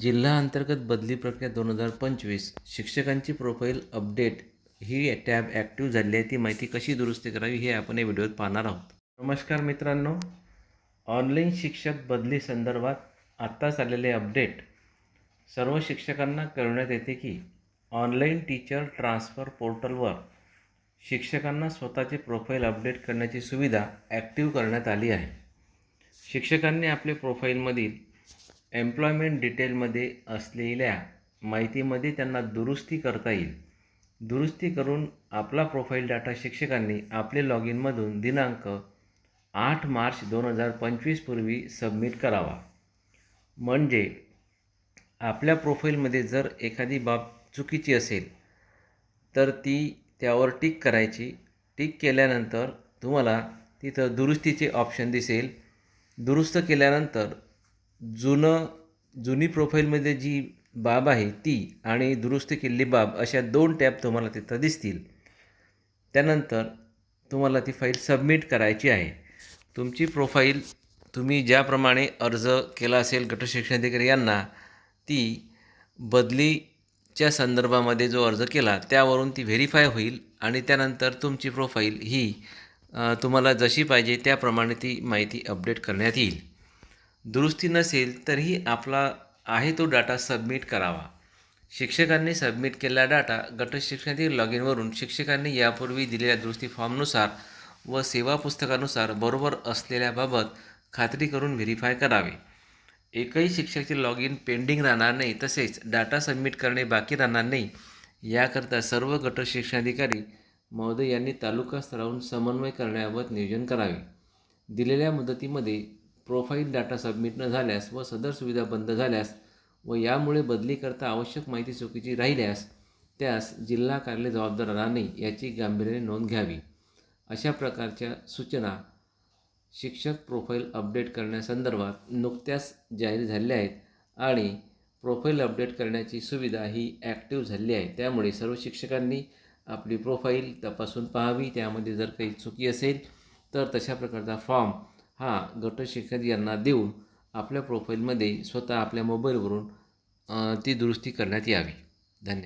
जिल्हा अंतर्गत बदली प्रक्रिया दोन हजार पंचवीस शिक्षकांची प्रोफाईल अपडेट ही टॅब ॲक्टिव्ह झाली आहे. ती माहिती कशी दुरुस्ती करावी हे आपण या व्हिडिओत पाहणार आहोत. नमस्कार मित्रांनो. ऑनलाईन शिक्षक बदली संदर्भात आत्ताच आलेले अपडेट सर्व शिक्षकांना कळवण्यात येते की ऑनलाईन टीचर ट्रान्सफर पोर्टलवर शिक्षकांना स्वतःचे प्रोफाईल अपडेट करण्याची सुविधा ॲक्टिव्ह करण्यात आली आहे. शिक्षकांनी आपले प्रोफाईलमधील एम्प्लॉयमेंट डिटेलमध्ये असलेल्या माहितीमध्ये त्यांना दुरुस्ती करता येईल. दुरुस्ती करून आपला प्रोफाईल डाटा शिक्षकांनी आपले लॉग इनमधून दिनांक आठ मार्च दोन हजार पंचवीसपूर्वी सबमिट करावा. म्हणजे आपल्या प्रोफाईलमध्ये जर एखादी बाब चुकीची असेल तर ती त्यावर टिक करायची. टिक केल्यानंतर तुम्हाला तिथं दुरुस्तीचे ऑप्शन दिसेल. दुरुस्त केल्यानंतर जुनं जुनी प्रोफाईलमध्ये जी बाब आहे ती आणि दुरुस्त केलेली बाब अशा दोन टॅब तुम्हाला तिथं दिसतील. त्यानंतर तुम्हाला ती फाईल सबमिट करायची आहे. तुमची प्रोफाईल तुम्ही ज्याप्रमाणे अर्ज केला असेल गट शिक्षणाधिकारी यांना ती बदलीच्या संदर्भामध्ये जो अर्ज केला त्यावरून ती व्हेरीफाय होईल आणि त्यानंतर तुमची प्रोफाईल ही तुम्हाला जशी पाहिजे त्याप्रमाणे ती माहिती अपडेट करण्यात येईल. दुरुस्ती नसेल तरीही आपला आहे तो डाटा सबमिट करावा. शिक्षकांनी सबमिट केलेला डाटा गट शिक्षणातील लॉग इनवरून शिक्षकांनी यापूर्वी दिलेल्या दुरुस्ती फॉर्मनुसार व सेवा पुस्तकानुसार बरोबर असलेल्याबाबत खात्री करून व्हेरीफाय करावे. एकही शिक्षकाचे लॉग इन पेंडिंग राहणार नाही तसेच डाटा सबमिट करणे बाकी राहणार नाही याकरता सर्व गट शिक्षणाधिकारी महोदय यांनी तालुका स्तरावरून समन्वय करण्याबाबत नियोजन करावे. दिलेल्या मुदतीमध्ये प्रोफाईल डाटा सबमिट न झाल्यास व सदर सुविधा बंद झाल्यास व यामुळे बदलीकरता आवश्यक माहिती चुकीची राहिल्यास त्यास जिल्हा कार्यालय जबाबदार राहणार नाही याची गांभीर्याने नोंद घ्यावी. अशा प्रकारच्या सूचना शिक्षक प्रोफाईल अपडेट करण्यासंदर्भात नुकत्याच जाहीर झालेल्या आहेत आणि प्रोफाईल अपडेट करण्याची सुविधा ही ॲक्टिव्ह झाली आहे. त्यामुळे सर्व शिक्षकांनी आपली प्रोफाईल तपासून पाहावी. त्यामध्ये जर काही चुकी असेल तर तशा प्रकारचा फॉर्म हा गट यांना देऊन आपल्या प्रोफाईलमध्ये स्वतः आपल्या मोबाईलवरून ती दुरुस्ती करण्यात यावी. धन्यवाद.